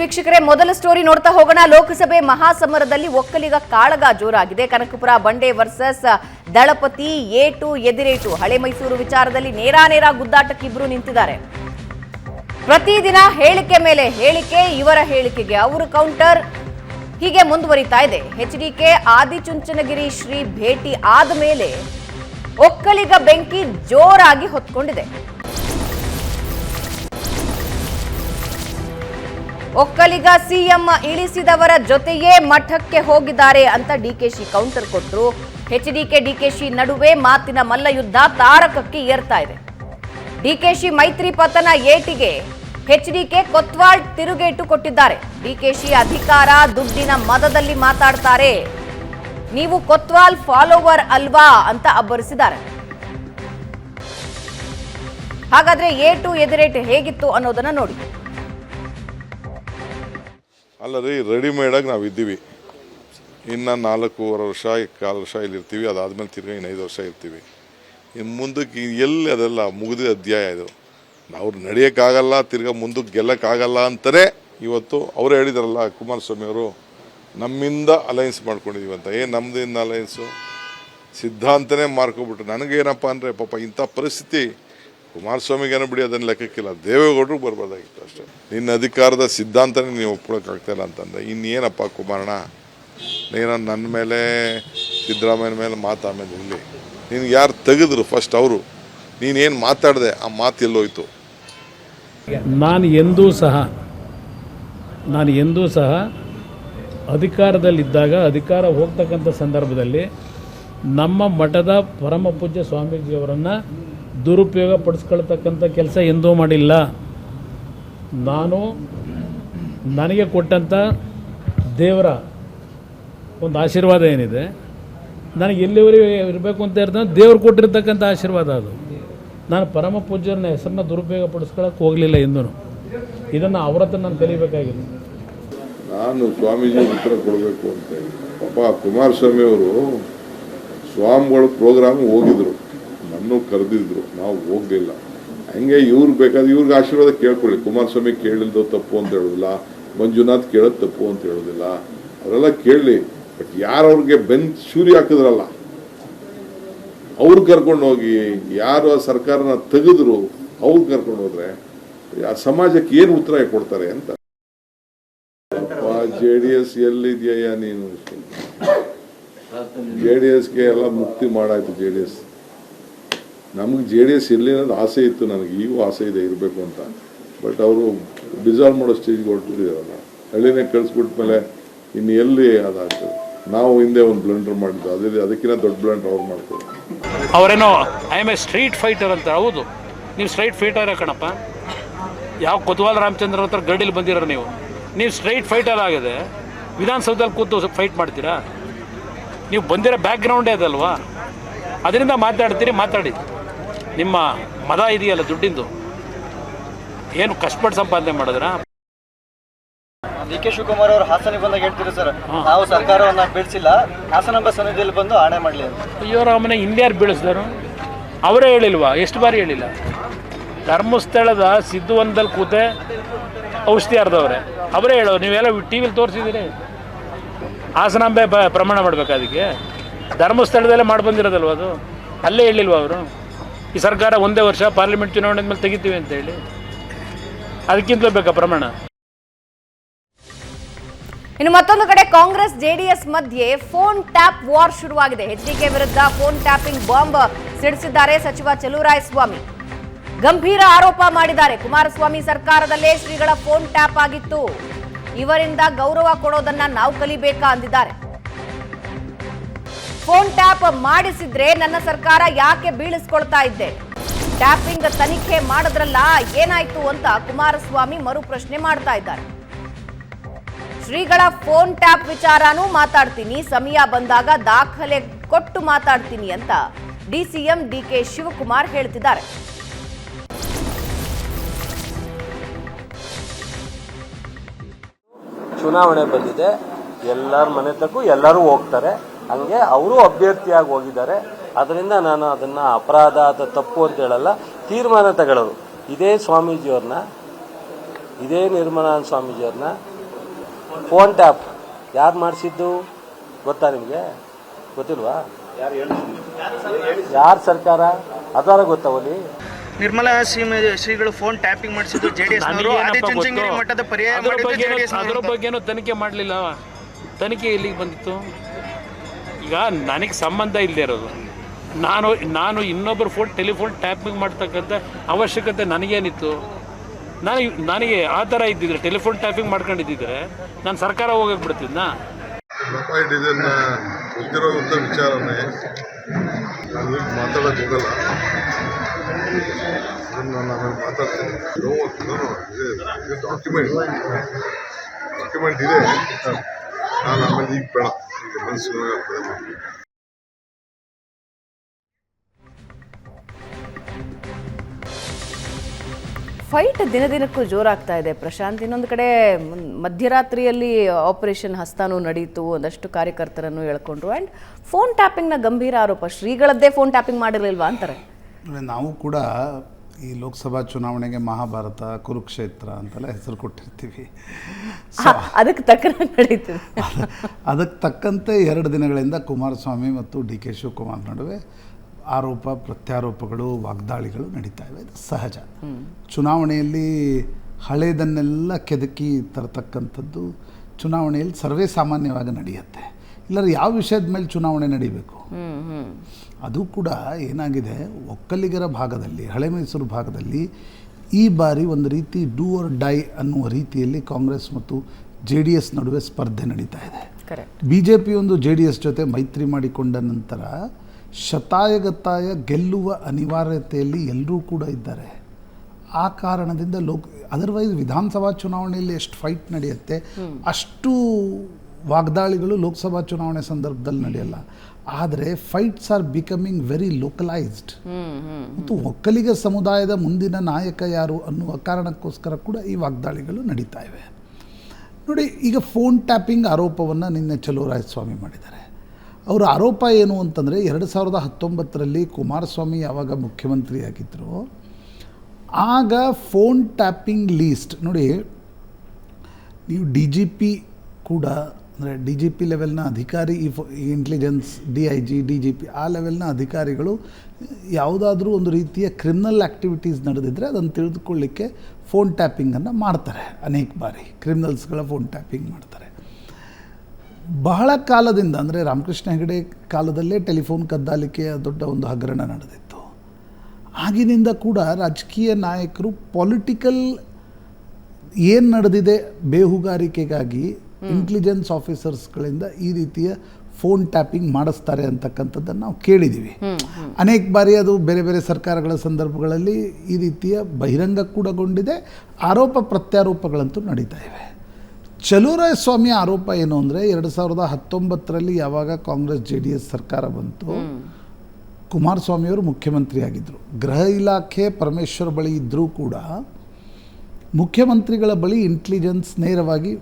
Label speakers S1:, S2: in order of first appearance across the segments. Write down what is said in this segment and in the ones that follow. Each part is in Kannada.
S1: ವೀಕ್ಷಕರೇ, ಮೊದಲ ಸ್ಟೋರಿ ನೋಡ್ತಾ ಹೋಗೋಣ. ಲೋಕಸಭೆ ಮಹಾಸಮರದಲ್ಲಿ ಒಕ್ಕಲಿಗ ಕಾಳಗ ಜೋರಾಗಿದೆ. ಕನಕಪುರ ಬಂಡೆ ವರ್ಸಸ್ ದಳಪತಿ, ಏಟು, ಎದಿರೇಟು. ಹಳೆ ಮೈಸೂರು ವಿಚಾರದಲ್ಲಿ ನೇರಾನೇರ ಗುದ್ದಾಟಕ್ಕೆ ಇಬ್ಬರು ನಿಂತಿದ್ದಾರೆ. ಪ್ರತಿದಿನ ಹೇಳಿಕೆ ಮೇಲೆ ಹೇಳಿಕೆ, ಇವರ ಹೇಳಿಕೆಗೆ ಅವರು ಕೌಂಟರ್ ಹೀಗೆ ಮುಂದುವರಿತಾ ಇದೆ. ಎಚ್ಡಿಕೆ ಆದಿಚುಂಚನಗಿರಿ ಶ್ರೀ ಭೇಟಿ ಆದ ಮೇಲೆ ಒಕ್ಕಲಿಗ ಬೆಂಕಿ ಜೋರಾಗಿ ಹೊತ್ಕೊಂಡಿದೆ. ಒಕ್ಕಲಿಗ ಸಿಎಂ ಇಳಿಸಿದವರ ಜೊತೆಯೇ ಮಠಕ್ಕೆ ಹೋಗಿದ್ದಾರೆ ಅಂತ ಡಿಕೆಶಿ ಕೌಂಟರ್ ಕೊಟ್ಟರು ಎಚ್ಡಿಕೆ ಡಿಕೆಶಿ ನಡುವೆ ಮಾತಿನ ಮಲ್ಲಯುದ್ಧ ತಾರಕಕ್ಕೆ ಏರ್ತಾ ಇದೆ. ಡಿಕೆಶಿ ಮೈತ್ರಿ ಪತನ ಏಟಿಗೆ ಎಚ್ಡಿಕೆ ಕೊತ್ವಾಳ್ ತಿರುಗೇಟು ಕೊಟ್ಟಿದ್ದಾರೆ. ಡಿಕೆಶಿ ಅಧಿಕಾರ, ದುಡ್ಡಿನ ಮದದಲ್ಲಿ ಮಾತಾಡ್ತಾರೆ. ನೀವು ಕೊತ್ವಾಲ್ ಫಾಲೋವರ್ ಅಲ್ವಾ ಅಂತ ಅಬ್ಬರಿಸಿದ್ದಾರೆ. ಹಾಗಾದ್ರೆ ಏಟು ಎದುರೇಟು ಹೇಗಿತ್ತು ಅನ್ನೋದನ್ನ ನೋಡಿ.
S2: ಅಲ್ಲ ರೀ ರೆಡಿಮೇಡಾಗಿ ನಾವು ಇದ್ದೀವಿ ಇನ್ನು ನಾಲ್ಕೂವರೆ ವರ್ಷ ಕಾಲು ವರ್ಷ ಇಲ್ಲಿ ಇರ್ತೀವಿ ಅದಾದಮೇಲೆ ತಿರ್ಗಿ ಇನ್ನು ಐದು ವರ್ಷ ಇರ್ತೀವಿ. ಇನ್ನು ಮುಂದಕ್ಕೆ ಎಲ್ಲಿ ಅದೆಲ್ಲ ಮುಗಿದ ಅಧ್ಯಾಯ ಇದು. ನಾವು ನಡೆಯೋಕ್ಕಾಗಲ್ಲ, ತಿರ್ಗಾ ಮುಂದಕ್ಕೆ ಗೆಲ್ಲಕ್ಕಾಗಲ್ಲ ಅಂತಲೇ ಇವತ್ತು ಅವರು ಹೇಳಿದಾರಲ್ಲ, ಕುಮಾರಸ್ವಾಮಿ ಅವರು, ನಮ್ಮಿಂದ ಅಲಯನ್ಸ್ ಮಾಡ್ಕೊಂಡಿದ್ದೀವಿ ಅಂತ. ಏನು ನಮ್ಮದಿಂದ ಅಲೈನ್ಸು ಸಿದ್ಧಾಂತನೇ ಮಾರ್ಕೊಬಿಟ್ರು. ನನಗೇನಪ್ಪ ಅಂದರೆ ಪಾಪ ಇಂಥ ಪರಿಸ್ಥಿತಿ ಕುಮಾರಸ್ವಾಮಿಗೇನೋ ಬಿಡಿ, ಅದನ್ನು ಲೆಕ್ಕಕ್ಕಿಲ್ಲ. ದೇವೇಗೌಡರು ಬರ್ಬೋದಾಗಿತ್ತು ಅಷ್ಟೇ. ನಿನ್ನ ಅಧಿಕಾರದ ಸಿದ್ಧಾಂತನೇ ನೀವು ಒಪ್ಕೊಳಕ್ಕಾಗ್ತಾಯಿಲ್ಲ ಅಂತಂದರೆ, ಇನ್ನೇನಪ್ಪ ಕುಮಾರಣ್ಣ? ನೀನು ನನ್ನ ಮೇಲೆ ಸಿದ್ದರಾಮಯ್ಯನ ಮೇಲೆ ಮಾತು ಆಮೇಲೆ ಇಲ್ಲಿ ನೀನು ಯಾರು ತೆಗೆದ್ರು ಫಸ್ಟ್ ಅವರು? ನೀನೇನು ಮಾತಾಡಿದೆ, ಆ ಮಾತು ಎಲ್ಲೋಯ್ತು?
S3: ನಾನು ಎಂದೂ ಸಹ, ನಾನು ಎಂದೂ ಸಹ ಅಧಿಕಾರದಲ್ಲಿದ್ದಾಗ, ಅಧಿಕಾರ ಹೋಗ್ತಕ್ಕಂಥ ಸಂದರ್ಭದಲ್ಲಿ ನಮ್ಮ ಮಠದ ಪರಮ ಪೂಜ್ಯ ಸ್ವಾಮೀಜಿಯವರನ್ನು ದುರುಪಯೋಗ ಪಡಿಸ್ಕೊಳ್ತಕ್ಕಂಥ ಕೆಲಸ ಎಂದೂ ಮಾಡಿಲ್ಲ. ನಾನು ನನಗೆ ಕೊಟ್ಟಂಥ ದೇವರ ಒಂದು ಆಶೀರ್ವಾದ ಏನಿದೆ, ನನಗೆ ಎಲ್ಲಿವರೆಗೆ ಇರಬೇಕು ಅಂತ ಇರ್ತಾನೆ ದೇವ್ರು ಕೊಟ್ಟಿರ್ತಕ್ಕಂಥ ಆಶೀರ್ವಾದ ಅದು. ನಾನು ಪರಮ ಪೂಜ್ಯರನ್ನ ಹೆಸರನ್ನ ದುರುಪಯೋಗ ಪಡಿಸ್ಕೊಳಕ್ಕೆ ಹೋಗಲಿಲ್ಲ ಎಂದೂ. ಇದನ್ನು ಅವ್ರ ಹತ್ರ ನಾನು ಕಲಿಬೇಕಾಗಿದೆ.
S2: ನಾನು ಸ್ವಾಮೀಜಿ ಉತ್ತರ ಕೊಡಬೇಕು ಅಂತ ಪಾಪ ಕುಮಾರಸ್ವಾಮಿ ಅವರು ಸ್ವಾಮಿಗಳು ಪ್ರೋಗ್ರಾಮ್ ಹೋಗಿದ್ರು. ನನ್ನೂ ಕರೆದಿದ್ರು, ನಾವು ಹೋಗಲಿಲ್ಲ. ಹಂಗೆ ಇವ್ರಿಗೆ ಬೇಕಾದ್ರೆ ಇವ್ರಿಗೆ ಆಶೀರ್ವಾದ ಕೇಳ್ಕೊಳ್ಳಿ. ಕುಮಾರಸ್ವಾಮಿ ಕೇಳಿಲ್ದೋ ತಪ್ಪು ಅಂತ ಹೇಳೋದಿಲ್ಲ, ಮಂಜುನಾಥ್ ಕೇಳೋದು ತಪ್ಪು ಅಂತ ಹೇಳೋದಿಲ್ಲ. ಅವರೆಲ್ಲ ಕೇಳಲಿ ಬಟ್ ಯಾರವ್ರಿಗೆ ಬೆನ್ ಶೂರಿ ಹಾಕಿದ್ರಲ್ಲ, ಅವ್ರು ಕರ್ಕೊಂಡು ಹೋಗಿ, ಯಾರು ಆ ಸರ್ಕಾರನ ತೆಗೆದ್ರು, ಅವ್ರು ಕರ್ಕೊಂಡು ಹೋದ್ರೆ, ಆ ಸಮಾಜಕ್ಕೆ ಏನು ಉತ್ತರ ಕೊಡ್ತಾರೆ ಅಂತ. ಜೆ ಡಿ ಎಸ್ ಎಲ್ಲಿದೆಯಾ ನೀನು? ಜೆ ಡಿ ಎಸ್ಗೆ ಎಲ್ಲ ಮುಕ್ತಿ ಮಾಡಾಯ್ತು ಜೆ ಡಿ ಎಸ್ ನಮ್ಗೆ ಜೆ ಡಿ ಎಸ್ ಇರಲಿ ಅನ್ನೋದು ಆಸೆ ಇತ್ತು, ನನಗೆ ಈಗೂ ಆಸೆ ಇದೆ ಇರಬೇಕು ಅಂತ. ಬಟ್ ಅವರು ಡಿಸಾಲ್ವ್ ಮಾಡೋ ಸ್ಟೇಜ್ಗೆ ಹೊರಟಿದ್ದಾರಲ್ಲ ಹಳ್ಳಿನೇ ಕಳಿಸ್ಬಿಟ್ಮೇಲೆ ಇನ್ನು ಎಲ್ಲಿ ಅದಾಗ್ತದೆ ನಾವು ಹಿಂದೆ ಒಂದು ಬ್ಲಂಡರ್ ಮಾಡಿದ್ದು, ಅದೇ ಅದಕ್ಕಿಂತ ದೊಡ್ಡ ಬ್ಲಂಡರ್ ಅವ್ರು ಮಾಡ್ತಾರೆ.
S3: ಅವರೇನೋ I am a street fighter ಅಂತ. ಹೌದು. ನೀವು ಸ್ಟ್ರೈಟ್ ಫೈಟರ್ ಕಣಪ್ಪ. ಯಾವ ಕೊತ್ವಾಲ್ ರಾಮಚಂದ್ರ ಹತ್ರ ಗಡಿಲಿ ಬಂದಿರೋ ನೀವು? ನೀವು ಸ್ಟ್ರೈಟ್ ಫೈಟರ್ ಆಗಿದೆ. ವಿಧಾನಸೌಧದಲ್ಲಿ ಕೂತು ಫೈಟ್ ಮಾಡ್ತೀರಾ? ನೀವು ಬಂದಿರೋ ಬ್ಯಾಕ್ಗ್ರೌಂಡೇ ಅದಲ್ವಾ? ಅದರಿಂದ ಮಾತಾಡ್ತೀರಿ, ಮಾತಾಡಿ. ನಿಮ್ಮ ಮದ ಇದೆಯಲ್ಲ ದುಡ್ಡಿಂದು? ಏನು ಕಷ್ಟಪಟ್ಟು ಸಂಪಾದನೆ ಮಾಡಿದ್ರ?
S4: ಡಿ ಕೆ ಶಿವಕುಮಾರ್ ಅವರು ಹಾಸನಿಗೆ ಬಂದಾಗ ಹೇಳ್ತೀರಿ ಸರ್ ನಾವು ಸರ್ಕಾರವನ್ನು ಬೀಳಿಸಿಲ್ಲ ಹಾಸನಾಂಬ ಸನ್ನಿಧಿಯಲ್ಲಿ ಬಂದು ಆಣೆ ಮಾಡಲಿ
S3: ಅಯ್ಯೋ ರಾಮನ ಇಂಡಿಯಾರ್ ಬೀಳಿಸಿದರು? ಅವರೇ ಹೇಳಿಲ್ವಾ? ಎಷ್ಟು ಬಾರಿ ಹೇಳಿಲ್ಲ? ಧರ್ಮಸ್ಥಳದ ಸಿದ್ಧುವಂದಲ್ಲಿ ಕೂತೆ ಔಷಧಿ ಅರ್ಧವ್ರೆ ಅವರೇ ಹೇಳೋ ನೀವೆಲ್ಲ ಟಿ ವಿಲಿ ತೋರಿಸಿದ್ದೀರಿ. ಹಾಸನಾಂಬೆ ಬ ಪ್ರಮಾಣ ಮಾಡಬೇಕಾದಕ್ಕೆ ಅದಕ್ಕೆ? ಧರ್ಮಸ್ಥಳದಲ್ಲೇ ಮಾಡಿ ಬಂದಿರೋದಲ್ವ ಅದು? ಅಲ್ಲೇ ಹೇಳಿಲ್ವ ಅವರು? ಈ ಸರ್ಕಾರ ಒಂದೇ ವರ್ಷ ಪಾರ್ಲಿಮೆಂಟ್ ಚುನಾವಣೆ ಮೇಲೆ ತೆಗಿತೀವಿ ಅಂತ ಹೇಳಿ. ಅದಕ್ಕಿಂತಲೂ ಬೇಕಾ ಪ್ರಮಾಣ?
S1: ಇನ್ನು ಮತ್ತೊಂದು ಕಡೆ ಕಾಂಗ್ರೆಸ್, ಜೆಡಿಎಸ್ ಮಧ್ಯೆ ಫೋನ್ ಟ್ಯಾಪ್ ವಾರ್ ಶುರುವಾಗಿದೆ. ಎಚ್ಡಿಕೆ ವಿರುದ್ಧ ಫೋನ್ ಟ್ಯಾಪಿಂಗ್ ಬಾಂಬ್ ಸಿಡಿಸಿದ್ದಾರೆ ಸಚಿವ ಸ್ವಾಮಿ ಗಂಭೀರ ಆರೋಪ ಮಾಡಿದ್ದಾರೆ. ಕುಮಾರಸ್ವಾಮಿ ಸರ್ಕಾರದಲ್ಲೇ ಶ್ರೀಗಳ ಫೋನ್ ಟ್ಯಾಪ್ ಆಗಿತ್ತು. ಇವರಿಂದ ಗೌರವ ಕೊಡೋದನ್ನ ನಾವು ಕಲಿಬೇಕಾ ಅಂದಿದ್ದಾರೆ. ಫೋನ್ ಟ್ಯಾಪ್ ಮಾಡಿಸಿದ್ರೆ ನನ್ನ ಸರ್ಕಾರ ಯಾಕೆ ಬೀಳಿಸ್ಕೊಳ್ತಾ ಇದ್ದೆ? ಟ್ಯಾಪಿಂಗ್ ತನಿಖೆ ಮಾಡಿದ್ರಲ್ಲ ಏನಾಯ್ತು ಅಂತ ಕುಮಾರಸ್ವಾಮಿ ಮರು ಪ್ರಶ್ನೆ ಮಾಡ್ತಾ ಇದ್ದಾರೆ. ಶ್ರೀಗಳ ಫೋನ್ ಟ್ಯಾಪ್ ವಿಚಾರನೂ ಮಾತಾಡ್ತೀನಿ, ಸಮಯ ಬಂದಾಗ ದಾಖಲೆ ಕೊಟ್ಟು ಮಾತಾಡ್ತೀನಿ ಅಂತ ಡಿಸಿಎಂ ಡಿಕೆ ಶಿವಕುಮಾರ್ ಹೇಳ್ತಿದ್ದಾರೆ.
S5: ಚುನಾವಣೆ ಬಂದಿದೆ, ಎಲ್ಲರ ಮನೆ ತಕ್ಕೂ ಎಲ್ಲರೂ ಹೋಗ್ತಾರೆ. ಹಂಗೆ ಅವರು ಅಭ್ಯರ್ಥಿಯಾಗಿ ಹೋಗಿದ್ದಾರೆ. ಅದರಿಂದ ನಾನು ಅದನ್ನ ಅಪರಾಧ ಅಥವಾ ತಪ್ಪು ಅಂತ ಹೇಳಲ್ಲ ತೀರ್ಮಾನ ತಗೊಳ್ಳೋದು. ಇದೇ ಸ್ವಾಮೀಜಿಯವ್ರನ್ನ ಇದೇ ನಿರ್ಮಲಾನಂದ ಸ್ವಾಮೀಜಿಯವ್ರನ್ನ ಫೋನ್ ಟ್ಯಾಪ್ ಯಾರು ಮಾಡಿಸಿದ್ದು? ಗೊತ್ತಾ ನಿಮಗೆ? ಗೊತ್ತಿಲ್ವಾ? ಯಾರು ಸರ್ಕಾರ? ಅದಾರ ಗೊತ್ತಾವಲ್ಲಿ
S6: ನಿರ್ಮಲಾ ಶ್ರೀ ಶ್ರೀಗಳು ಫೋನ್ ಟ್ಯಾಪಿಂಗ್ ಮಾಡಿಸಿದ್ದು ಜೆಡಿಎಸ್ ಮಟ್ಟದ ಪರ್ಯಾಯ
S3: ಅದ್ರ ಬಗ್ಗೆನೂ ತನಿಖೆ ಮಾಡಲಿಲ್ಲ. ತನಿಖೆ ಇಲ್ಲಿಗೆ ಬಂದಿತ್ತು? ಈಗ ನನಗೆ ಸಂಬಂಧ ಇಲ್ಲದೆ ಇರೋದು. ನಾನು ನಾನು ಇನ್ನೊಬ್ಬರ ಫೋನ್, ಟೆಲಿಫೋನ್ ಟ್ಯಾಪಿಂಗ್ ಮಾಡ್ತಕ್ಕಂಥ ಅವಶ್ಯಕತೆ ನನಗೇನಿತ್ತು. ನಾನು ನನಗೆ ಆ ಥರ ಇದ್ದಿದ್ರೆ, ಟೆಲಿಫೋನ್ ಟ್ಯಾಪಿಂಗ್ ಮಾಡ್ಕೊಂಡಿದ್ದಿದ್ರೆ ನಾನು ಸರ್ಕಾರ ಹೋಗಕ್ಕೆ ಬಿಡ್ತಿದ್ನಾ?
S2: ಇದನ್ನ ಗೊತ್ತಿರೋಂಥ ವಿಚಾರನೇ. ಅದು ಮಾತಾಡೋಕೆ ಹೋಗಲ್ಲ. ಅದನ್ನು ನಾನು ಮಾತಾಡ್ತೀನಿ. ಡಾಕ್ಯುಮೆಂಟ್ ಡಾಕ್ಯುಮೆಂಟ್ ಇದೆ. ನಾನು ಆಮೇಲೆ ಈಗ ಬೇಡ.
S1: ಫೈಟ್ ದಿನ ದಿನಕ್ಕೂ ಜೋರಾಗ್ತಾ ಇದೆ. ಪ್ರಶಾಂತ್, ಇನ್ನೊಂದು ಕಡೆ ಮಧ್ಯರಾತ್ರಿಯಲ್ಲಿ ಆಪರೇಷನ್ ಹಸ್ತಾನು ನಡೀತು ಒಂದಷ್ಟು ಕಾರ್ಯಕರ್ತರನ್ನು ಹೇಳ್ಕೊಂಡ್ರು ಆ್ಯಂಡ್ ಫೋನ್ ಟ್ಯಾಪಿಂಗ್ನ ಗಂಭೀರ ಆರೋಪ, ಶ್ರೀಗಳದ್ದೇ ಫೋನ್ ಟ್ಯಾಪಿಂಗ್ ಮಾಡಿರಲಿಲ್ವಾ ಅಂತಾರೆ?
S7: ನಾವು ಕೂಡ ಈ ಲೋಕಸಭಾ ಚುನಾವಣೆಗೆ ಮಹಾಭಾರತ ಕುರುಕ್ಷೇತ್ರ ಅಂತೆಲ್ಲ ಹೆಸರು ಕೊಟ್ಟಿರ್ತೀವಿ.
S1: ಅದಕ್ಕೆ ನಡೀತದೆ.
S7: ಅದಕ್ಕೆ ತಕ್ಕಂತೆ ಎರಡು ದಿನಗಳಿಂದ ಕುಮಾರಸ್ವಾಮಿ ಮತ್ತು ಡಿ ಕೆ ಶಿವಕುಮಾರ್ ನಡುವೆ ಆರೋಪ ಪ್ರತ್ಯಾರೋಪಗಳು ವಾಗ್ದಾಳಿಗಳು ನಡೀತಾ ಇವೆ. ಇದು ಸಹಜ. ಚುನಾವಣೆಯಲ್ಲಿ ಹಳೆಯದನ್ನೆಲ್ಲ ಕೆದಕಿ ತರತಕ್ಕಂಥದ್ದು ಚುನಾವಣೆಯಲ್ಲಿ ಸರ್ವೇ ಸಾಮಾನ್ಯವಾಗಿ ನಡೆಯುತ್ತೆ. ಇಲ್ಲದ್ರೆ ಯಾವ ವಿಷಯದ ಮೇಲೆ ಚುನಾವಣೆ ನಡೀಬೇಕು? ಅದು ಕೂಡ ಏನಾಗಿದೆ ಒಕ್ಕಲಿಗರ ಭಾಗದಲ್ಲಿ ಹಳೆ ಮೈಸೂರು ಭಾಗದಲ್ಲಿ ಈ ಬಾರಿ ಒಂದು ರೀತಿ ಡೂ ಆರ್ ಡೈ ಅನ್ನುವ ರೀತಿಯಲ್ಲಿ ಕಾಂಗ್ರೆಸ್ ಮತ್ತು ಜೆ ಡಿ ಎಸ್ ನಡುವೆ ಸ್ಪರ್ಧೆ ನಡೀತಾ ಇದೆ. ಬಿ ಜೆ ಪಿ ಒಂದು ಜೆ ಡಿ ಎಸ್ ಜೊತೆ ಮೈತ್ರಿ ಮಾಡಿಕೊಂಡ ನಂತರ ಶತಾಯಗತಾಯ ಗೆಲ್ಲುವ ಅನಿವಾರ್ಯತೆಯಲ್ಲಿ ಎಲ್ಲರೂ ಕೂಡ ಇದ್ದಾರೆ. ಆ ಕಾರಣದಿಂದ ಲೋಕ ಅದರ್ವೈಸ್ ವಿಧಾನಸಭಾ ಚುನಾವಣೆಯಲ್ಲಿ ಎಷ್ಟು ಫೈಟ್ ನಡೆಯುತ್ತೆ ಅಷ್ಟು ವಾಗ್ದಾಳಿಗಳು ಲೋಕಸಭಾ ಚುನಾವಣೆ ಸಂದರ್ಭದಲ್ಲಿ ನಡೆಯಲ್ಲ. ಆದರೆ fights are becoming very localized ಮತ್ತು ಒಕ್ಕಲಿಗ ಸಮುದಾಯದ ಮುಂದಿನ ನಾಯಕ ಯಾರು ಅನ್ನುವ ಕಾರಣಕ್ಕೋಸ್ಕರ ಕೂಡ ಈ ವಾಗ್ದಾಳಿಗಳು ನಡೀತಾ ಇವೆ. ನೋಡಿ ಈಗ ಫೋನ್ ಟ್ಯಾಪಿಂಗ್ ಆರೋಪವನ್ನು ನಿನ್ನೆ ಚಲುವರಾಯಸ್ವಾಮಿ ಮಾಡಿದ್ದಾರೆ. ಅವರ ಆರೋಪ ಏನು ಅಂತಂದರೆ ಎರಡು ಸಾವಿರದ ಹತ್ತೊಂಬತ್ತರಲ್ಲಿ ಕುಮಾರಸ್ವಾಮಿ ಯಾವಾಗ ಮುಖ್ಯಮಂತ್ರಿಯಾಗಿದ್ದರು ಆಗ ಫೋನ್ ಟ್ಯಾಪಿಂಗ್ ಲೀಸ್ಟ್ ನೋಡಿ ನೀವು ಡಿ ಜಿ ಪಿ ಕೂಡ ಅಂದರೆ ಡಿ ಜಿ ಪಿ ಲೆವೆಲ್ನ ಅಧಿಕಾರಿ, ಈ ಫೋ intelligence D I G, D G P ಆ ಲೆವೆಲ್ನ ಅಧಿಕಾರಿಗಳು ಯಾವುದಾದ್ರೂ ಒಂದು ರೀತಿಯ ಕ್ರಿಮಿನಲ್ ಆ್ಯಕ್ಟಿವಿಟೀಸ್ ನಡೆದಿದ್ದರೆ ಅದನ್ನು ತಿಳಿದುಕೊಳ್ಳಿಕ್ಕೆ ಫೋನ್ ಟ್ಯಾಪಿಂಗನ್ನು ಮಾಡ್ತಾರೆ ಅನೇಕ ಬಾರಿ. ಕ್ರಿಮಿನಲ್ಸ್ಗಳ ಫೋನ್ ಟ್ಯಾಪಿಂಗ್ ಮಾಡ್ತಾರೆ. ಬಹಳ ಕಾಲದಿಂದ ಅಂದರೆ ರಾಮಕೃಷ್ಣ ಹೆಗಡೆ ಕಾಲದಲ್ಲೇ ಟೆಲಿಫೋನ್ ಕದ್ದಾಲಿಕೆಯ ದೊಡ್ಡ ಒಂದು ಹಗರಣ ನಡೆದಿತ್ತು. ಆಗಿನಿಂದ ಕೂಡ ರಾಜಕೀಯ ನಾಯಕರು ಪೊಲಿಟಿಕಲ್ ಏನು ನಡೆದಿದೆ ಬೇಹುಗಾರಿಕೆಗಾಗಿ ಇಂಟೆಲಿಜೆನ್ಸ್ ಆಫೀಸರ್ಸ್ಗಳಿಂದ ಈ ರೀತಿಯ ಫೋನ್ ಟ್ಯಾಪಿಂಗ್ ಮಾಡಿಸ್ತಾರೆ ಅಂತಕ್ಕಂಥದ್ದನ್ನು ನಾವು ಕೇಳಿದ್ದೀವಿ ಅನೇಕ ಬಾರಿ ಅದು ಬೇರೆ ಬೇರೆ ಸರ್ಕಾರಗಳ ಸಂದರ್ಭಗಳಲ್ಲಿ ಈ ರೀತಿಯ ಬಹಿರಂಗ ಕೂಡಗೊಂಡಿದೆ. ಆರೋಪ ಪ್ರತ್ಯಾರೋಪಗಳಂತೂ ನಡೀತಾ ಇವೆ. ಚಲುವರಾಯ ಸ್ವಾಮಿ ಆರೋಪ ಏನು ಅಂದರೆ ಎರಡು ಸಾವಿರದ ಹತ್ತೊಂಬತ್ತರಲ್ಲಿ ಯಾವಾಗ ಕಾಂಗ್ರೆಸ್ ಜೆ ಡಿ ಎಸ್ ಸರ್ಕಾರ ಬಂತು ಕುಮಾರಸ್ವಾಮಿಯವರು ಮುಖ್ಯಮಂತ್ರಿ ಆಗಿದ್ದರು ಗೃಹ ಇಲಾಖೆ ಪರಮೇಶ್ವರ್ ಬಳಿ ಇದ್ದರೂ ಕೂಡ ಮುಖ್ಯಮಂತ್ರಿಗಳ ಬಳಿ ಇಂಟೆಲಿಜೆನ್ಸ್ ನೇರವಾಗಿ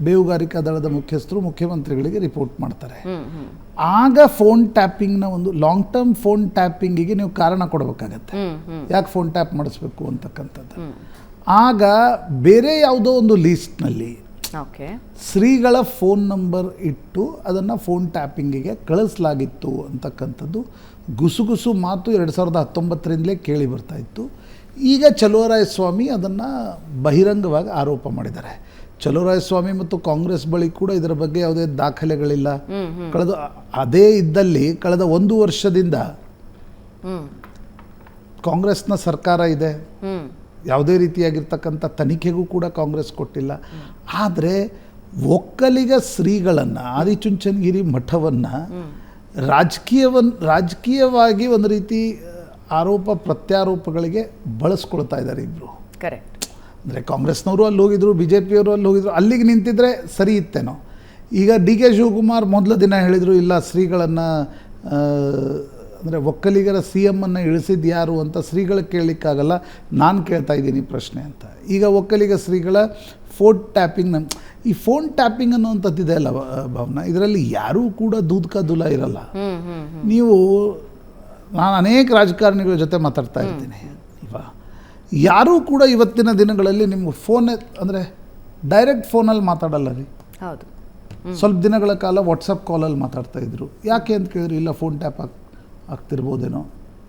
S7: ಬೇಹುಗಾರಿಕಾ ದಳದ ಮುಖ್ಯಸ್ಥರು ಮುಖ್ಯಮಂತ್ರಿಗಳಿಗೆ ರಿಪೋರ್ಟ್ ಮಾಡ್ತಾರೆ. ಆಗ ಫೋನ್ ಟ್ಯಾಪಿಂಗ್ನ ಒಂದು ಲಾಂಗ್ ಟರ್ಮ್ ಫೋನ್ ಟ್ಯಾಪಿಂಗಿಗೆ ನೀವು ಕಾರಣ ಕೊಡಬೇಕಾಗತ್ತೆ. ಯಾಕೆ ಫೋನ್ ಟ್ಯಾಪ್ ಮಾಡಿಸ್ಬೇಕು ಅಂತಕ್ಕಂಥದ್ದು? ಆಗ ಬೇರೆ ಯಾವುದೋ ಒಂದು ಲೀಸ್ಟ್ನಲ್ಲಿ
S1: ಓಕೆ.
S7: ಶ್ರೀಗಳ ಫೋನ್ ನಂಬರ್ ಇಟ್ಟು ಅದನ್ನು ಫೋನ್ ಟ್ಯಾಪಿಂಗಿಗೆ ಕಳಿಸಲಾಗಿತ್ತು ಅಂತಕ್ಕಂಥದ್ದು ಗುಸುಗುಸು ಮಾತು ಎರಡು ಸಾವಿರದ ಹತ್ತೊಂಬತ್ತರಿಂದಲೇ ಕೇಳಿ ಬರ್ತಾ ಇತ್ತು. ಈಗ ಚಲುವರಾಯ ಸ್ವಾಮಿ ಅದನ್ನು ಬಹಿರಂಗವಾಗಿ ಆರೋಪ ಮಾಡಿದ್ದಾರೆ. ಚಲುವರಾಯ ಸ್ವಾಮಿ ಮತ್ತು ಕಾಂಗ್ರೆಸ್ ಬಳಿ ಕೂಡ ಇದರ ಬಗ್ಗೆ ಯಾವುದೇ ದಾಖಲೆಗಳಿಲ್ಲ. ಕಳೆದ ಅದೇ ಇದ್ದಲ್ಲಿ ಕಳೆದ ಒಂದು ವರ್ಷದಿಂದ ಕಾಂಗ್ರೆಸ್ನ ಸರ್ಕಾರ ಇದೆ. ಯಾವುದೇ ರೀತಿಯಾಗಿರ್ತಕ್ಕಂಥ ತನಿಖೆಗೂ ಕೂಡ ಕಾಂಗ್ರೆಸ್ ಕೊಟ್ಟಿಲ್ಲ. ಆದರೆ ಒಕ್ಕಲಿಗ ಶ್ರೀಗಳನ್ನು ಆದಿಚುಂಚನಗಿರಿ ಮಠವನ್ನು ರಾಜಕೀಯವನ್ ರಾಜಕೀಯವಾಗಿ ಒಂದು ರೀತಿ ಆರೋಪ ಪ್ರತ್ಯಾರೋಪಗಳಿಗೆ ಬಳಸ್ಕೊಳ್ತಾ ಇದ್ದಾರೆ ಇಬ್ಬರು
S1: ಕರೆಕ್ಟ್.
S7: ಅಂದರೆ ಕಾಂಗ್ರೆಸ್ನವರು ಅಲ್ಲಿ ಹೋಗಿದ್ರು ಬಿ ಜೆ ಪಿಯವರು ಅಲ್ಲಿ ಹೋಗಿದ್ರು ಅಲ್ಲಿಗೆ ನಿಂತಿದ್ರೆ ಸರಿ ಇತ್ತೇನೋ. ಈಗ ಡಿ ಕೆ ಶಿವಕುಮಾರ್ ಮೊದಲ ದಿನ ಹೇಳಿದರು ಇಲ್ಲ ಶ್ರೀಗಳನ್ನು ಅಂದರೆ ಒಕ್ಕಲಿಗರ ಸಿ ಎಮ್ಮನ್ನು ಇಳಿಸಿದ್ದು ಯಾರು ಅಂತ ಶ್ರೀಗಳು ಕೇಳಲಿಕ್ಕಾಗಲ್ಲ ನಾನು ಕೇಳ್ತಾ ಇದ್ದೀನಿ ಪ್ರಶ್ನೆ ಅಂತ. ಈಗ ಒಕ್ಕಲಿಗ ಶ್ರೀಗಳ ಫೋನ್ ಟ್ಯಾಪಿಂಗ್ ಈ ಫೋನ್ ಟ್ಯಾಪಿಂಗ್ ಅನ್ನುವಂಥದ್ದಿದೆ ಅಲ್ಲ ಭಾವನ? ಇದರಲ್ಲಿ ಯಾರೂ ಕೂಡ ದೂದ್ಕ ದುಲ ಇರಲ್ಲ. ನೀವು ನಾನು ಅನೇಕ ರಾಜಕಾರಣಿಗಳ ಜೊತೆ ಮಾತಾಡ್ತಾ ಇರ್ತೀನಿ ಯಾರೂ ಕೂಡ ಇವತ್ತಿನ ದಿನಗಳಲ್ಲಿ ನಿಮ್ಗೆ ಫೋನ್ ಅಂದರೆ ಡೈರೆಕ್ಟ್ ಫೋನಲ್ಲಿ ಮಾತಾಡಲ್ಲ ರೀ.
S1: ಹೌದು.
S7: ಸ್ವಲ್ಪ ದಿನಗಳ ಕಾಲ ವಾಟ್ಸಪ್ ಕಾಲಲ್ಲಿ ಮಾತಾಡ್ತಾ ಇದ್ರು. ಯಾಕೆ ಅಂತ ಕೇಳಿದ್ರೆ ಇಲ್ಲ ಫೋನ್ ಟ್ಯಾಪ್ ಆಗ್ ಆಗ್ತಿರ್ಬೋದೇನೋ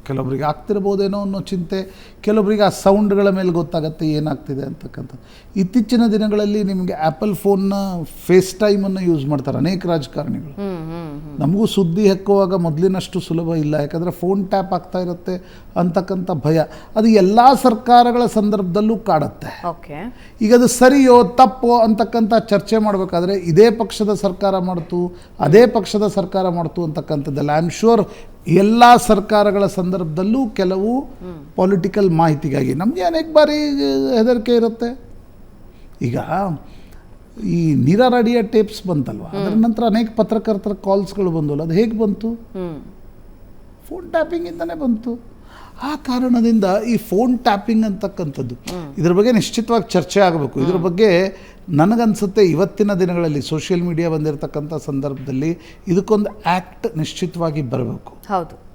S7: ಕೆಲವೊಬ್ಬರಿಗೆ ಆಗ್ತಿರ್ಬೋದೇನೋ ಅನ್ನೋ ಚಿಂತೆ ಕೆಲವೊಬ್ಬರಿಗೆ ಆ ಸೌಂಡ್ಗಳ ಮೇಲೆ ಗೊತ್ತಾಗತ್ತೆ ಏನಾಗ್ತಿದೆ ಅಂತಕ್ಕಂಥದ್ದು. ಇತ್ತೀಚಿನ ದಿನಗಳಲ್ಲಿ ನಿಮಗೆ ಆ್ಯಪಲ್ ಫೋನ್ನ ಫೇಸ್ ಟೈಮನ್ನು ಯೂಸ್ ಮಾಡ್ತಾರೆ ಅನೇಕ ರಾಜಕಾರಣಿಗಳು. ನಮಗೂ ಸುದ್ದಿ ಹೆಕ್ಕುವಾಗ ಮೊದಲಿನಷ್ಟು ಸುಲಭ ಇಲ್ಲ ಯಾಕಂದರೆ ಫೋನ್ ಟ್ಯಾಪ್ ಆಗ್ತಾ ಇರುತ್ತೆ ಅಂತಕ್ಕಂಥ ಭಯ. ಅದು ಎಲ್ಲ ಸರ್ಕಾರಗಳ ಸಂದರ್ಭದಲ್ಲೂ ಕಾಡುತ್ತೆ.
S1: ಓಕೆ.
S7: ಈಗ ಅದು ಸರಿಯೋ ತಪ್ಪೋ ಅಂತಕ್ಕಂಥ ಚರ್ಚೆ ಮಾಡಬೇಕಾದ್ರೆ ಇದೇ ಪಕ್ಷದ ಸರ್ಕಾರ ಮಾಡ್ತು ಅದೇ ಪಕ್ಷದ ಸರ್ಕಾರ ಮಾಡ್ತು ಅಂತಕ್ಕಂಥದ್ದಲ್ಲ. ಐ ಆಮ್ ಶೂರ್ ಎಲ್ಲ ಸರ್ಕಾರಗಳ ಸಂದರ್ಭದಲ್ಲೂ ಕೆಲವು ಪೊಲಿಟಿಕಲ್ ಮಾಹಿತಿಗಾಗಿ. ನಮಗೆ ಅನೇಕ ಬಾರಿ ಹೆದರಿಕೆ ಇರುತ್ತೆ. ಈಗ ಈ ನೀರಾರಡಿಯ ಟೇಪ್ಸ್ ಬಂತಲ್ವ? ಅದರ ನಂತರ ಅನೇಕ ಪತ್ರಕರ್ತರ ಕಾಲ್ಸ್ಗಳು ಬಂದವಲ್ಲ ಅದು ಹೇಗೆ ಬಂತು?
S1: ಫೋನ್
S7: ಫೋನ್ ಟ್ಯಾಪಿಂಗಿಂದನೇ ಬಂತು. ಆ ಕಾರಣದಿಂದ ಈ ಫೋನ್ ಟ್ಯಾಪಿಂಗ್ ಅಂತಕ್ಕಂಥದ್ದು ಇದ್ರ ಬಗ್ಗೆ ನಿಶ್ಚಿತವಾಗಿ ಚರ್ಚೆ ಆಗಬೇಕು. ಇದ್ರ ಬಗ್ಗೆ ನನಗನ್ಸುತ್ತೆ ಇವತ್ತಿನ ದಿನಗಳಲ್ಲಿ ಸೋಷಿಯಲ್ ಮೀಡಿಯಾ ಬಂದಿರತಕ್ಕಂಥ ಸಂದರ್ಭದಲ್ಲಿ ಇದಕ್ಕೊಂದು ಆ್ಯಕ್ಟ್ ನಿಶ್ಚಿತವಾಗಿ ಬರಬೇಕು.
S1: ಹೌದು.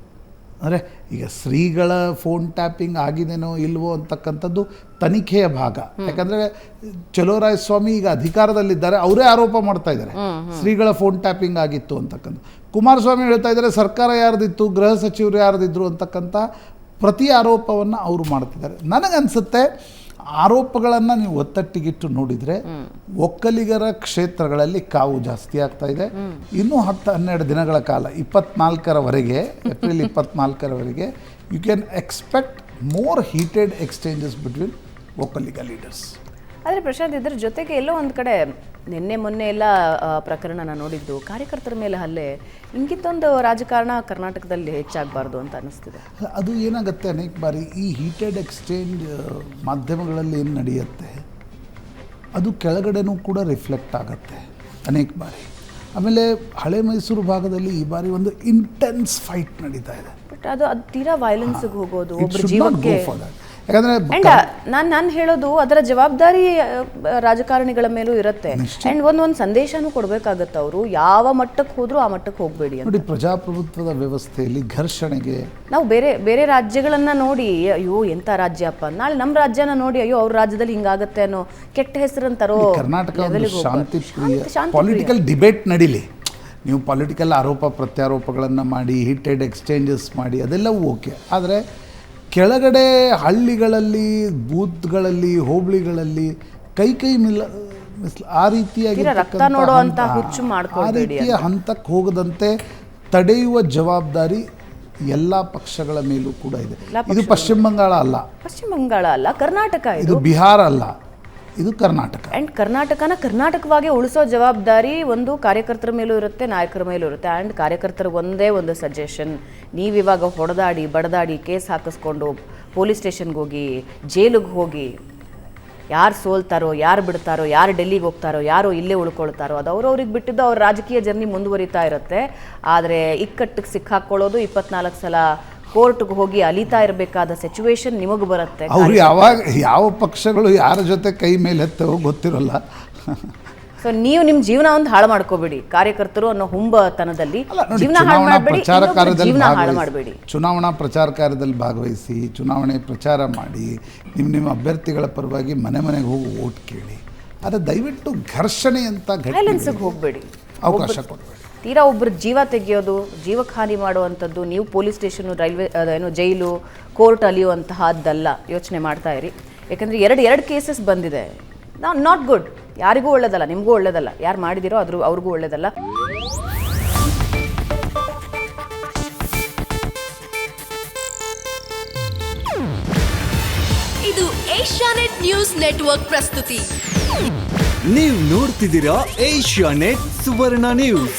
S7: ಅಂದರೆ ಈಗ ಶ್ರೀಗಳ ಫೋನ್ ಟ್ಯಾಪಿಂಗ್ ಆಗಿದೆನೋ ಇಲ್ವೋ ಅಂತಕ್ಕಂಥದ್ದು ತನಿಖೆಯ ಭಾಗ. ಯಾಕಂದರೆ ಚಲೋರಾಯ ಸ್ವಾಮಿ ಈಗ ಅಧಿಕಾರದಲ್ಲಿದ್ದಾರೆ ಅವರೇ ಆರೋಪ ಮಾಡ್ತಾ ಇದ್ದಾರೆ. ಶ್ರೀಗಳ ಫೋನ್ ಟ್ಯಾಪಿಂಗ್ ಆಗಿತ್ತು ಅಂತಕ್ಕಂಥ. ಕುಮಾರಸ್ವಾಮಿ ಹೇಳ್ತಾ ಇದ್ದಾರೆ ಸರ್ಕಾರ ಯಾರ್ದಿತ್ತು ಗೃಹ ಸಚಿವರು ಯಾರ್ದಿದ್ರು ಅಂತಕ್ಕಂಥ ಪ್ರತಿ ಆರೋಪವನ್ನು ಅವರು ಮಾಡ್ತಿದ್ದಾರೆ. ನನಗನ್ಸುತ್ತೆ ಆರೋಪಗಳನ್ನು ನೀವು ಒತ್ತಟ್ಟಿಗಿಟ್ಟು ನೋಡಿದರೆ ಒಕ್ಕಲಿಗರ ಕ್ಷೇತ್ರಗಳಲ್ಲಿ ಕಾವು ಜಾಸ್ತಿ ಆಗ್ತಾ ಇದೆ. ಇನ್ನೂ ಹತ್ತು ಹನ್ನೆರಡು ದಿನಗಳ ಕಾಲ ಇಪ್ಪತ್ನಾಲ್ಕರವರೆಗೆ April ಇಪ್ಪತ್ನಾಲ್ಕರವರೆಗೆ you can expect more heated exchanges between Vokkaliga leaders
S1: ಆದರೆ ಪ್ರಶಾಂತ್ ಇದ್ರ ಜೊತೆಗೆ ಎಲ್ಲೋ ಒಂದು ಕಡೆ ನಿನ್ನೆ ಮೊನ್ನೆ ಎಲ್ಲ ಪ್ರಕರಣ ಪ್ರಕರಣನ ನೋಡಿದ್ದು ಕಾರ್ಯಕರ್ತರ ಮೇಲೆ ಹಲ್ಲೆ ಇಂಗಿತ್ತೊಂದು ರಾಜಕಾರಣ ಕರ್ನಾಟಕದಲ್ಲಿ ಹೆಚ್ಚಾಗಬಾರ್ದು ಅಂತ ಅನಿಸ್ತಿದೆ.
S7: ಅದು ಏನಾಗುತ್ತೆ ಅನೇಕ ಬಾರಿ ಈ ಹೀಟೆಡ್ ಎಕ್ಸ್ಚೇಂಜ್ ಮಾಧ್ಯಮಗಳಲ್ಲಿ ಏನು ನಡೆಯುತ್ತೆ ಅದು ಕೆಳಗಡೆನೂ ಕೂಡ ರಿಫ್ಲೆಕ್ಟ್ ಆಗುತ್ತೆ ಅನೇಕ ಬಾರಿ. ಆಮೇಲೆ ಹಳೆ ಮೈಸೂರು ಭಾಗದಲ್ಲಿ ಈ ಬಾರಿ ಒಂದು ಇಂಟೆನ್ಸ್ ಫೈಟ್ ನಡೀತಾ ಇದೆ.
S1: ಬಟ್ ಅದು ಅದು ತೀರಾ ವೈಲೆನ್ಸ್ಗೆ ಹೋಗೋದು
S7: ಯಾಕಂದ್ರೆ
S1: ಅಂಡ್ ನಾನು ನಾನು ಹೇಳೋದು ಅದರ ಜವಾಬ್ದಾರಿ ರಾಜಕಾರಣಿಗಳ ಮೇಲೂ ಇರುತ್ತೆ. ಅಂಡ್ ಒಂದೊಂದು ಒಂದು ಸಂದೇಶನೂ ಕೊಡಬೇಕಾಗತ್ತೆ ಅವರು. ಯಾವ ಮಟ್ಟಕ್ಕೆ ಹೋದ್ರೂ ಆ ಮಟ್ಟಕ್ಕೆ ಹೋಗಬೇಡಿ
S7: ನೋಡಿ ಪ್ರಜಾಪ್ರಭುತ್ವದ ವ್ಯವಸ್ಥೆಯಲ್ಲಿ ಘರ್ಷಣೆಗೆ
S1: ನಾವು ಬೇರೆ ಬೇರೆ ರಾಜ್ಯಗಳನ್ನ ನೋಡಿ ಅಯ್ಯೋ ಎಂತ ರಾಜ್ಯಪ್ಪ. ನಾಳೆ ನಮ್ಮ ರಾಜ್ಯನ ನೋಡಿ ಅಯ್ಯೋ ಅವ್ರ ರಾಜ್ಯದಲ್ಲಿ ಹಿಂಗಾಗತ್ತೆ ಅನ್ನೋ ಕೆಟ್ಟ ಹೆಸರನ್ನ ತರೋ
S7: ಕರ್ನಾಟಕ ಒಂದು. ಶಾಂತಿ. ಪೊಲಿಟಿಕಲ್ ಡಿಬೇಟ್ ನಡೀಲಿ. ನೀವು ಪೊಲಿಟಿಕಲ್ ಆರೋಪ ಪ್ರತ್ಯಾರೋಪಗಳನ್ನು ಮಾಡಿ ಹಿಟೆಡ್ ಎಕ್ಸ್ಚೇಂಜಸ್ ಮಾಡಿ ಅದೆಲ್ಲವೂ ಓಕೆ. ಆದರೆ ಕೆಳಗಡೆ ಹಳ್ಳಿಗಳಲ್ಲಿ ಬೂತ್ಗಳಲ್ಲಿ ಹೋಬಳಿಗಳಲ್ಲಿ ಕೈ ಕೈ ಮಿಲ್ಲ ಮಿಸ್ಲ ಆ ರೀತಿಯಾಗಿ ಆ ರೀತಿಯ ಹಂತಕ್ಕೆ ಹೋಗದಂತೆ ತಡೆಯುವ ಜವಾಬ್ದಾರಿ ಎಲ್ಲ ಪಕ್ಷಗಳ ಮೇಲೂ ಕೂಡ ಇದೆ. ಇದು ಪಶ್ಚಿಮ ಬಂಗಾಳ ಅಲ್ಲ.
S1: ಪಶ್ಚಿಮ ಬಂಗಾಳ ಅಲ್ಲ ಕರ್ನಾಟಕ ಇದು.
S7: ಬಿಹಾರ ಅಲ್ಲ. ಇದು ಕರ್ನಾಟಕ.
S1: ಆ್ಯಂಡ್ ಕರ್ನಾಟಕನ ಕರ್ನಾಟಕವಾಗಿ ಉಳಿಸೋ ಜವಾಬ್ದಾರಿ ಒಂದು ಕಾರ್ಯಕರ್ತರ ಮೇಲೂ ಇರುತ್ತೆ, ನಾಯಕರ ಮೇಲೂ ಇರುತ್ತೆ. ಆ್ಯಂಡ್ ಕಾರ್ಯಕರ್ತರ ಒಂದೇ ಒಂದು ಸಜೆಷನ್ ನೀವಿವಾಗ ಹೊಡೆದಾಡಿ, ಬಡದಾಡಿ ಕೇಸ್ ಹಾಕಿಸ್ಕೊಂಡು ಪೊಲೀಸ್ ಸ್ಟೇಷನ್ಗೆ ಹೋಗಿ, ಜೈಲಿಗೆ ಹೋಗಿ, ಯಾರು ಸೋಲ್ತಾರೋ, ಯಾರು ಬಿಡ್ತಾರೋ, ಯಾರು ಡೆಲ್ಲಿಗೆ ಹೋಗ್ತಾರೋ, ಯಾರು ಇಲ್ಲೇ ಉಳ್ಕೊಳ್ತಾರೋ, ಅದು ಅವ್ರವ್ರಿಗೆ ಬಿಟ್ಟಿದ್ದು ಅವ್ರ ರಾಜಕೀಯ ಜರ್ನಿ ಮುಂದುವರಿತಾ ಇರುತ್ತೆ. ಆದರೆ ಇಕ್ಕಟ್ಟಿಗೆ ಸಿಕ್ಕಾಕ್ಕೊಳ್ಳೋದು ಇಪ್ಪತ್ನಾಲ್ಕು ಸಲ ಕೋರ್ಟ್ಗೆ ಹೋಗಿ ಅಲಿತಾ ಇರಬೇಕಾದ ಸಿಚುವೇಶನ್ ನಿಮಗೆ ಬರುತ್ತೆ.
S7: ಅವ್ರು ಯಾವಾಗ ಯಾವ ಪಕ್ಷಗಳು ಯಾರ ಜೊತೆ ಕೈ ಮೇಲೆ ಎತ್ತವೋ ಗೊತ್ತಿರಲ್ಲ.
S1: ಸೊ ನೀವು ನಿಮ್ಮ ಜೀವನ ಒಂದು ಹಾಳು ಮಾಡ್ಕೋಬೇಡಿ. ಕಾರ್ಯಕರ್ತರು ಅನ್ನೋ ಹುಂಬತನದಲ್ಲಿ ಜೀವನ ಹಾಳು
S7: ಚುನಾವಣಾ
S1: ಮಾಡಬೇಡಿ
S7: ಪ್ರಚಾರ ಕಾರ್ಯದಲ್ಲಿ
S1: ಜೀವನ ಹಾಳು ಮಾಡಬೇಡಿ.
S7: ಚುನಾವಣಾ ಪ್ರಚಾರ ಕಾರ್ಯದಲ್ಲಿ ಭಾಗವಹಿಸಿ ಚುನಾವಣೆ ಪ್ರಚಾರ ಮಾಡಿ ನಿಮ್ಮ ನಿಮ್ಮ ಅಭ್ಯರ್ಥಿಗಳ ಪರವಾಗಿ ಮನೆ ಮನೆಗೆ ಹೋಗಿ ಓಟ್ ಕೇಳಿ. ಆದರೆ ದಯವಿಟ್ಟು ಘರ್ಷಣೆ ಅಂತ
S1: ಹೋಗಬೇಡಿ.
S7: ಅವಕಾಶ ಕೊಡಬೇಡಿ.
S1: ತೀರಾ ಒಬ್ಬರ ಜೀವ ತೆಗೆಯೋದು ಜೀವಕ್ಕೆ ಹಾನಿ ಮಾಡುವಂಥದ್ದು ನೀವು ಪೊಲೀಸ್ ಸ್ಟೇಷನ್ ರೈಲ್ವೆ ಏನು ಜೈಲು ಕೋರ್ಟ್ ಅಲಿಯುವಂತಹದ್ದಲ್ಲ. ಯೋಚನೆ ಮಾಡ್ತಾ ಇರಿ. ಯಾಕಂದರೆ ಎರಡು ಎರಡು ಕೇಸಸ್ ಬಂದಿದೆ. ನಾಟ್ ಗುಡ್ ಯಾರಿಗೂ ಒಳ್ಳೇದಲ್ಲ ನಿಮಗೂ ಒಳ್ಳೇದಲ್ಲ. ಯಾರು ಮಾಡಿದಿರೋ ಅದ್ರ ಅವ್ರಿಗೂ ಒಳ್ಳೇದಲ್ಲ.
S8: ಇದು ಏಷ್ಯಾನೆಟ್ ನ್ಯೂಸ್ ನೆಟ್ವರ್ಕ್ ಪ್ರಸ್ತುತಿ.
S9: ನೀವು ನೋಡ್ತಿದ್ದೀರಾ ಏಷ್ಯಾ ನೆಟ್ ಸುವರ್ಣ ನ್ಯೂಸ್.